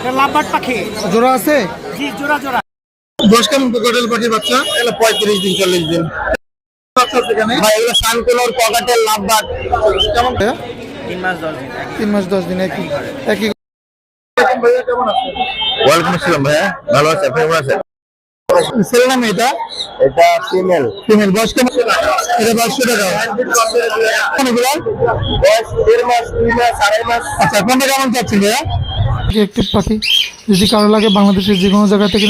এটা লাভবাট পাখি। জোড়া আছে? জি জোড়া জোড়া। বয়স কেমন কোকাটেল পাখির বাচ্চা? এগুলো পঁয়ত্রিশ দিন চল্লিশ দিন। বাচ্চা আছে এখানে? ভাই এগুলো সানকুলোর পকেটের লাভবাট কেমন? তিন মাস দশ দিন তিন মাস দশ দিন একই। একই ভাইয়া ওয়ালাইকুম আসসালাম ভাইয়া। ভালো আছে আপনি কেমন আছেন? ছেলে নাম এটা? এটা ফিমেল ফিমেল বয়স কেমন? এটা বাইশশো টাকা? কোনগুলো বয়স দেড় মাস দুই মাস আড়াই মাস। আচ্ছা কোনটা কেমন চাচ্ছেন ভাইয়া? একটি পাখি। যদি কারও লাগে বাংলাদেশের যে কোনো জায়গা থেকে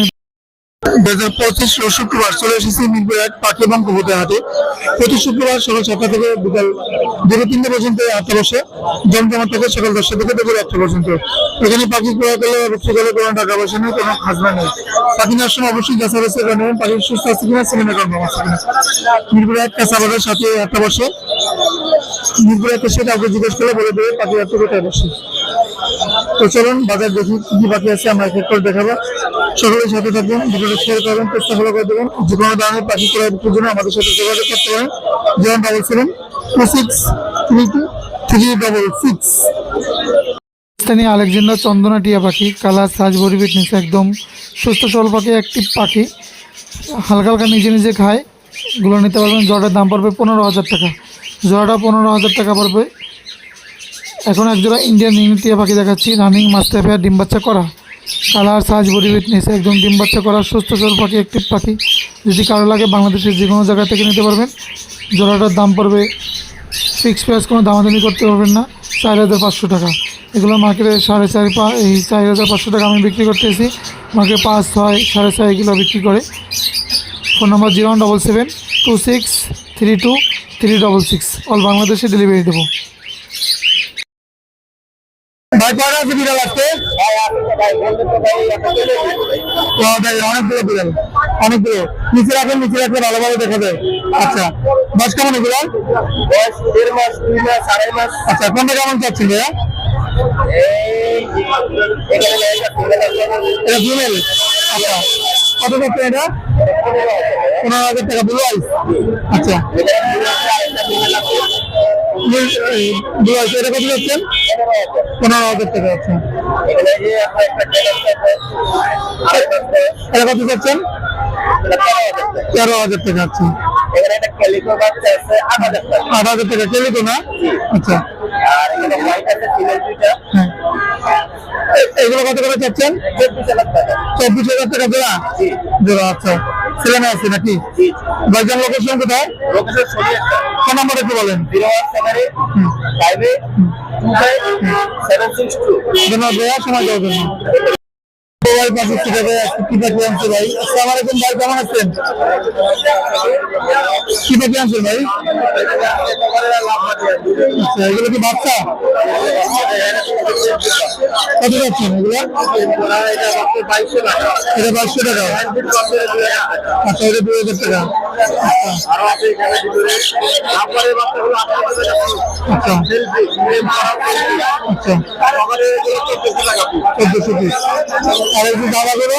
তিনটে পর্যন্ত থেকে সকাল থেকে টাকা কোনো নেই। পাখি সময় অবশ্যই পাখি সুস্থ আছে কিনা মিরপুর সাথে জিজ্ঞেস করলে বলে দেবে পাখি কোথায় বসে। তো চলুন, বাজার দেখি কি কি বাকি আছে, আমরা এক এক করে দেখাবো। সকলের সাথে থাকবেন ভিডিওটা শেয়ার করবেন চেষ্টা ফলো করে দেবেন। যে কোনো ধরনের পাখি ক্রয় বিক্রির জন্য আমাদের সাথে যোগাযোগ করতে পারেন। যেমন double seven two six three two three double six. স্থানীয় আলেকজান্ডার চন্দনা টিয়া পাখি, কালার, সাজ বডি ফিটনেস একদম সুস্থ সবল পাখি অ্যাক্টিভ পাখি। হালকা হালকা নিজে নিজে খায়। এগুলো নিতে পারবেন জোড়াটার দাম পড়বে পনেরো হাজার টাকা। জোড়াটা পনেরো হাজার টাকা পড়বে। এখন একজোড়া ইন্ডিয়ান ইংলিটিয়া পাখি দেখাচ্ছি। রানিং মাস্টার ফেয়ার ডিম বাচ্চা করা। কালার সাজ বডি ফিটনেস একদম ডিম বাচ্চা করা, সুস্থ সবল পাখি একটিভ পাখি। যদি কারও লাগে বাংলাদেশের যে কোনো জায়গা থেকে নিতে পারবেন। জোড়াটার দাম পড়বে ফিক্স প্রাইস কোনো দামাদামি করতে পারবেন না। চার হাজার পাঁচশো টাকা। এগুলো মার্কেটে সাড়ে চার পা, এই চার হাজার পাঁচশো টাকা আমি বিক্রি করতেছি। মার্কেটে পাঁচ, ছয়, সাড়ে ছয় এগুলো বিক্রি করে। Phone number zero one double seven two six three two three double six. All বাংলাদেশে ডেলিভারি দেবো। ভাই কয়টা আছে বিড়াল ভাই অনেকগুলো বিড়াল অনেকগুলো। নিচে রাখেন নিচে রাখলে ভালোভাবে দেখা যায়। আচ্ছা বয়স কেমন এগুলো? বয়স দেড় মাস দুই মাস আড়াই মাস। আচ্ছা কোনটা কেমন চাচ্ছেন ভাইয়া? এটা ফিমেল আচ্ছা। কত চাচ্ছেন এটা? পনেরো হাজার টাকা ব্লু আইস আচ্ছা। ব্লু আইস এটা কত চাচ্ছেন পনেরো হাজার টাকা আচ্ছা এটা কত তেরো হাজার টাকা। আচ্ছা আট টাকা। কেলিকো না? আচ্ছা। আর আছে, দুইটা, হ্যাঁ। এগুলো কত করে চাচ্ছেন? চব্বিশ হাজার টাকা। জোড়া? জোড়া আচ্ছা ছেলে আছে নাকি? জি। বাইজান লোকেশন কোথায়? ফোন নাম্বার একটু বলেন। 017 58 25 762 ধন্যবাদ ভাইয়া সময় দেওয়ার জন্য। ভাই ভাই আজকে কি পাখি আনছে ভাই? আসসালামু আলাইকুম ভাই কেমন কি পাখি আনছেন আচ্ছা কি বাচ্চা? কত টাকা। আচ্ছা এটা দুই হাজার টাকা। আচ্ছা আচ্ছা। আর এই যে দাবাগুলো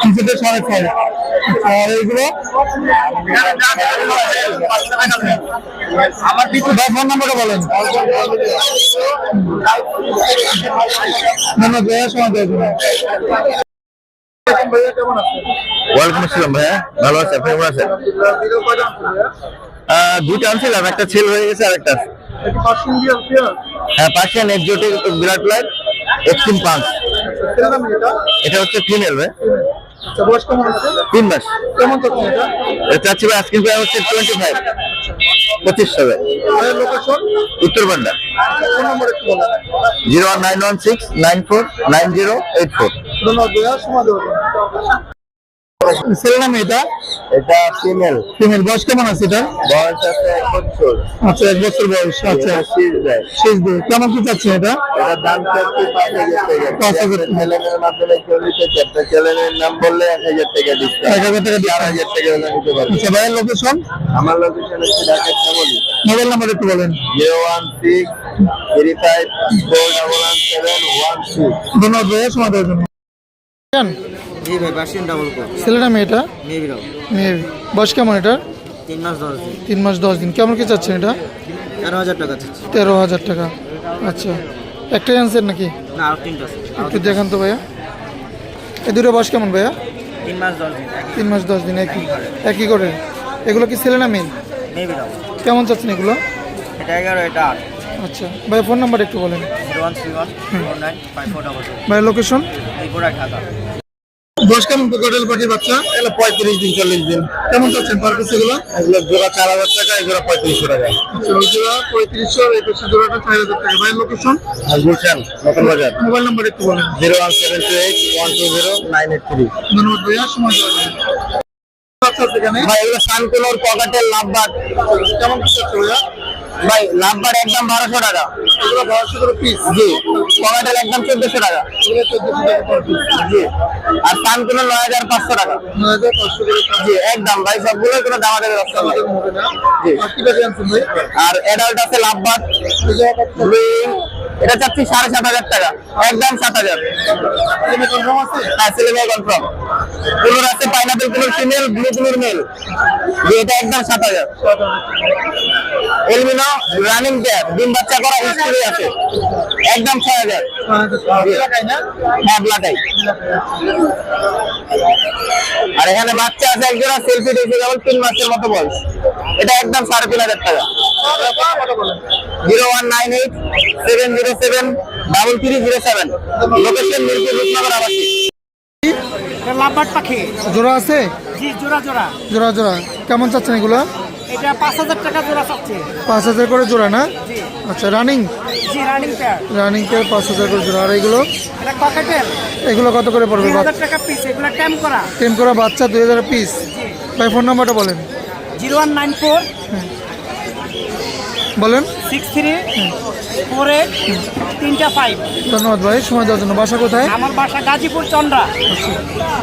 আচ্ছা সাড়ে ছয়। আচ্ছা, আর এইগুলো? আমার ফোন নাম্বারটা বলেন। ধন্যবাদ ভাইয়া সময় দেওয়ার জন্য। ভাইয়া কেমন আছেন ওয়ালাইকুম আসসালাম ভাইয়া ভালো আছে আপনি কেমন আছেন? দুইটা আনছিলাম একটা ছেল হয়ে গেছে আর একটা হ্যাঁ পার্সিয়ান এক্সোটিক বিরাট লাইট এক্সট্রিম পাঁচ এটা? হচ্ছে ফিমেল ভাই। আছে? তিন মাস। কেমন চাচ্ছেন এটা? এটা চাচ্ছি ভাই আজকের প্রায় হচ্ছে টোয়েন্টি ফাইভ পঁচিশ হবে ভাইয়ের উত্তর বান্ডা ফোন নাম্বার একটু বলেন। Zero one nine one six nine four nine zero eight four. ধন্যবাদ ভাইয়া সময় দেওয়ার জন্য ছেলে নাম এটা? এটা ফিমেল ফিমেল বয়স কেমন আছে এটা বয়স আছে এক বছর। আচ্ছা এক বছর বয়স আচ্ছা। শেষ দিয়ে। কেমন কি চাচ্ছেন এটা? দাম চাচ্ছি পাঁচ হাজার টাকা। পাঁচ হাজার টাকা। মাধ্যমে কেউ নিতে চাচ্ছে চ্যানেলের নাম বললে এক হাজার টাকা ডিসকাউন্ট এক হাজার টাকা চার হাজার টাকা হলে নিতে পারবে। আচ্ছা ভাইয়ের লোকেশন আমার লোকেশন হচ্ছে ঢাকা শ্যামলী। মোবাইল নাম্বার একটু বলেন। Zero one six three five four double one seven one six ধন্যবাদ ভাইয়া সময় দেওয়ার জন্য। জি ভাই বাসিন ডাবল কোট ছেলেটা মেয়েটা মেয়ে বিড়াল মেয়ের বয়স কেমন এটা তিন মাস দশ দিন। তিন মাস দশ দিন। কেমন কি চাচ্ছেন এটা? তেরো হাজার টাকা চাচ্ছি। তেরো হাজার টাকা। আচ্ছা। একটাই আনছেন নাকি? না আর তিনটা আছে। একটু দেখান তো ভাইয়া। এই দুটো বয়স কেমন ভাইয়া? তিন মাস দশ দিন তিন মাস দশ দিন একই একই। করে এগুলো কি ছেলে না মেয়ে? কেমন চাচ্ছেন এগুলো? এটা এগারো এটা আট। আচ্ছা। ভাই ফোন নাম্বার একটু বলেন। Zero one three one four nine five four double ভাই লোকেশন খাতা বয়স কেমন কোকাটেল পাখির বাচ্চা? এগুলো পঁয়ত্রিশ দিন চল্লিশ দিন। কেমন চাচ্ছেন পার পিস এগুলো এগুলো জোড়া চার হাজার টাকা এগুলো পঁয়ত্রিশশো টাকা। আচ্ছা জোড়া পঁয়ত্রিশশো এই পাশে জোড়াটা চার হাজার টাকা। ভাই লোকেশন গুলশান নতুন বাজার। মোবাইল নাম্বার একটু বলেন। Zero one seven two eight one two zero nine eight three. ধন্যবাদ ভাইয়া সময় ভাই এগুলো সানকুলোর পকেটের লাভবাট কেমন কি চাচ্ছে ভাইয়া? ভাই লাভবাট একদম বারোশো টাকা। এগুলো বারোশো করে পিস জি একদম চোদ্দশো টাকা। এগুলো চোদ্দশো টাকা পার পিস জি আর নয় হাজার পাঁচশো টাকা। নয় হাজার পাঁচশো করে জি একদম ভাই সবগুলো কোনো দাম নেই। জি। আর অ্যাডাল্ট আছে গ্রিন এটা চাচ্ছি সাড়ে সাত হাজার টাকা। একদম সাত হাজার। হ্যাঁ সিলেবাস কনফার্ম। কুলোর আছে pineapple colour female blue colour male. এটা একদম সাত হাজার। এলমিনো রানিং ডিম বাচ্চা করা হিস্ট্রি আছে। একদম ছয় হাজার। হ্যাঁ ব্লাটাই আর এখানে বাচ্চা আছে একজোড়া সেলফি দেখে তিন মাসের মতো বয়স। এটা একদম সাড়ে তিন হাজার টাকা। Zero one nine eight seven zero seven double three zero seven location Mirpur Rupnagar আবাসিক। এটা লাভবাট পাখি। জোড়া আছে? জি জোড়া জোড়া। জোড়া জোড়া। কেমন চাচ্ছেন এগুলো? এটা পাঁচ হাজার টাকা জোড়া চাচ্ছে। পাঁচ হাজার করে জোড়া না? আচ্ছা রানিং জি রানিং পেয়ার রানিং পাঁচ হাজার করে জোড়া। আর এগুলো? এটা ককেটেল এগুলো কত করে পড়বে তিন হাজার টাকা পিস এগুলো ট্যাম করা। টেন করা বাচ্চা দুই হাজার পিস জি। ভাই ফোন নাম্বারটা বলেন। Zero one nine four. বলেন। Six three. Four eight. তিনটা ফাইভ ধন্যবাদ ভাই সময় দেওয়ার জন্য। বাসা কোথায়? আমার বাসা গাজীপুর চন্দ্রা।